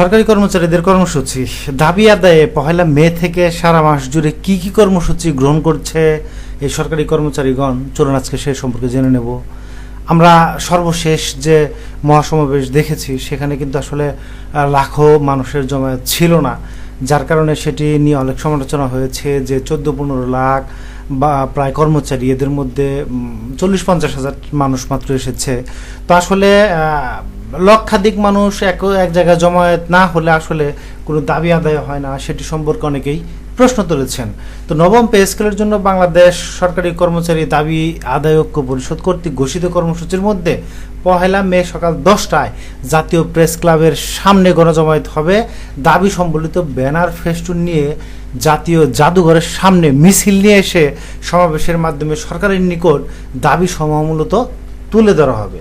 সরকারি কর্মচারীদের কর্মসূচি। দাবি আদায়ে পহেলা মে থেকে সারা মাস জুড়ে কি কি কর্মসূচি গ্রহণ করছে এই সরকারি কর্মচারীগণ? চলুন আজকে সেই সম্পর্কে জেনে নেব। আমরা সর্বশেষ যে মহাসমাবেশ দেখেছি, সেখানে কিন্তু আসলে লাখো মানুষের জমায়েত ছিল না। যার কারণে সেটি নিয়ে অনেক সমালোচনা হয়েছে যে চোদ্দ পনেরো লাখ বা প্রায় কর্মচারী এদের মধ্যে চল্লিশ পঞ্চাশ হাজার মানুষ মাত্র এসেছে। তো আসলে লক্ষাধিক মানুষ এক এক জায়গায় জমায়েত না হলে আসলে কোনো দাবি আদায় হয় না, সেটি সম্পর্কে অনেকেই প্রশ্ন তুলেছেন। তো নবম পে স্কেলের জন্য বাংলাদেশ সরকারি কর্মচারী দাবি আদায় ঐক্য পরিষদ কর্তৃক ঘোষিত কর্মসূচির মধ্যে পহেলা মে সকাল দশটায় জাতীয় প্রেস ক্লাবের সামনে গণজমায়েত হবে। দাবি সম্বলিত ব্যানার ফেস্টুন নিয়ে জাতীয় জাদুঘরের সামনে মিছিল নিয়ে এসে সমাবেশের মাধ্যমে সরকারের নিকট দাবি সমূলত তুলে ধরা হবে।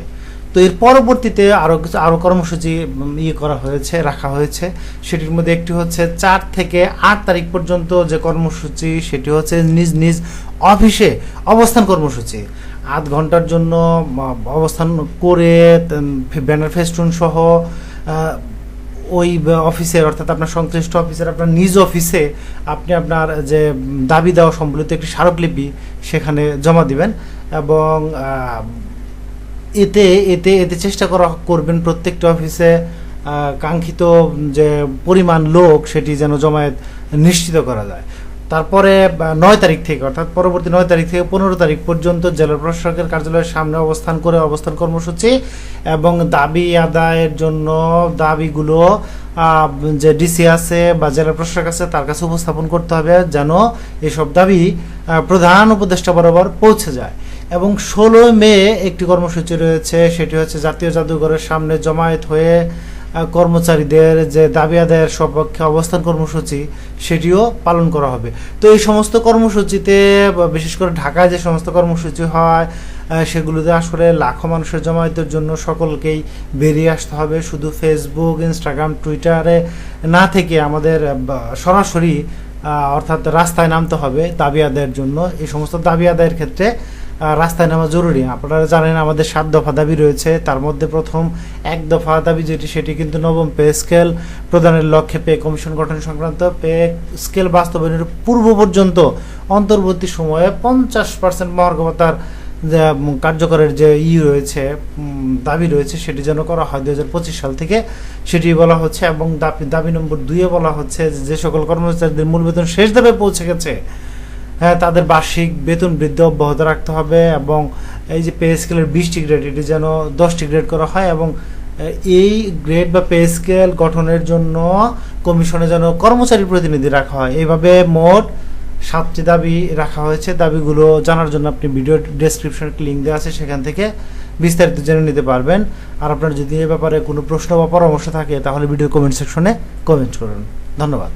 তো এর পরবর্তীতে আরও কিছু আরও কর্মসূচি ইয়ে করা হয়েছে, রাখা হয়েছে। সেটির মধ্যে একটি হচ্ছে চার থেকে আট তারিখ পর্যন্ত যে কর্মসূচি, সেটি হচ্ছে নিজ নিজ অফিসে অবস্থান কর্মসূচি। আধ ঘণ্টার জন্য অবস্থান করে ব্যানার ফেস্টুন সহ ওই অফিসের অর্থাৎ আপনার সংশ্লিষ্ট অফিসের, আপনার নিজ অফিসে আপনি আপনার যে দাবি দেওয়া সম্বলিত একটি স্মারকলিপি সেখানে জমা দিবেন এবং এতে এতে এতে চেষ্টা করা করবেন প্রত্যেকটা অফিসে কাঙ্ক্ষিত যে পরিমাণ লোক সেটি যেন জমায়েত নিশ্চিত করা যায়। তারপরে নয় তারিখ থেকে, অর্থাৎ পরবর্তী নয় তারিখ থেকে পনেরো তারিখ পর্যন্ত জেলা প্রশাসকের কার্যালয়ের সামনে অবস্থান করে অবস্থান কর্মসূচি এবং দাবি আদায়ের জন্য দাবিগুলো যে ডিসি আছে বা জেলা প্রশাসক আছে তার কাছে উপস্থাপন করতে হবে যেন এসব দাবি প্রধান উপদেষ্টা বরাবর পৌঁছে যায়। এবং ষোলো মে একটি কর্মসূচি রয়েছে, সেটি হচ্ছে জাতীয় জাদুঘরের সামনে জমায়েত হয়ে কর্মচারীদের যে দাবি আদায়ের সপক্ষে অবস্থান কর্মসূচি, সেটিও পালন করা হবে। তো এই সমস্ত কর্মসূচিতে বিশেষ করে ঢাকায় যে সমস্ত কর্মসূচি হয় সেগুলোতে আসলে লাখো মানুষের জমায়েতের জন্য সকলকেই বেরিয়ে আসতে হবে। শুধু ফেসবুক ইনস্টাগ্রাম টুইটারে না থেকে আমাদের সরাসরি অর্থাৎ রাস্তায় নামতে হবে দাবি আদায়ের জন্য। এই সমস্ত দাবি আদায়ের ক্ষেত্রে রাস্তায় নামা জরুরি। আপনারা জানেন আমাদের সাত দফা দাবি রয়েছে। তার মধ্যে প্রথম এক দফা দাবি যেটি, সেটি কিন্তু নবম পে স্কেল প্রদানের লক্ষ্যে পে কমিশন গঠন সংক্রান্ত। পে স্কেল বাস্তবায়নের পূর্ব পর্যন্ত অন্তর্বর্তী সময়ে পঞ্চাশ পার্সেন্ট মহার্গবতার কার্যকরের যে ই রয়েছে দাবি রয়েছে, সেটি যেন করা হয় দু হাজার পঁচিশ সাল থেকে। সেটি বলা হচ্ছে এবং দাবি দাবি নম্বর দুইয়ে বলা হচ্ছে যে সকল কর্মচারীদের মূল বেতন শেষ ধাপে পৌঁছে গেছে হ্যাঁ তাদের বার্ষিক বেতন বৃদ্ধি অব্যাহত রাখতে হবে এবং এই যে পে স্কেলের বিশটি গ্রেড এটি যেন দশটি গ্রেড করা হয় এবং এই গ্রেড বা পে স্কেল গঠনের জন্য কমিশনে যেন কর্মচারী প্রতিনিধি রাখা হয়। এইভাবে মোট সাতটি দাবি রাখা হয়েছে। দাবিগুলো জানার জন্য আপনি ভিডিও ডেসক্রিপশনে লিঙ্ক দেওয়া আছে, সেখান থেকে বিস্তারিত জেনে নিতে পারবেন। আর আপনার যদি এ ব্যাপারে কোনো প্রশ্ন বা পরামর্শ থাকে, তাহলে ভিডিও কমেন্ট সেকশনে কমেন্ট করুন। ধন্যবাদ।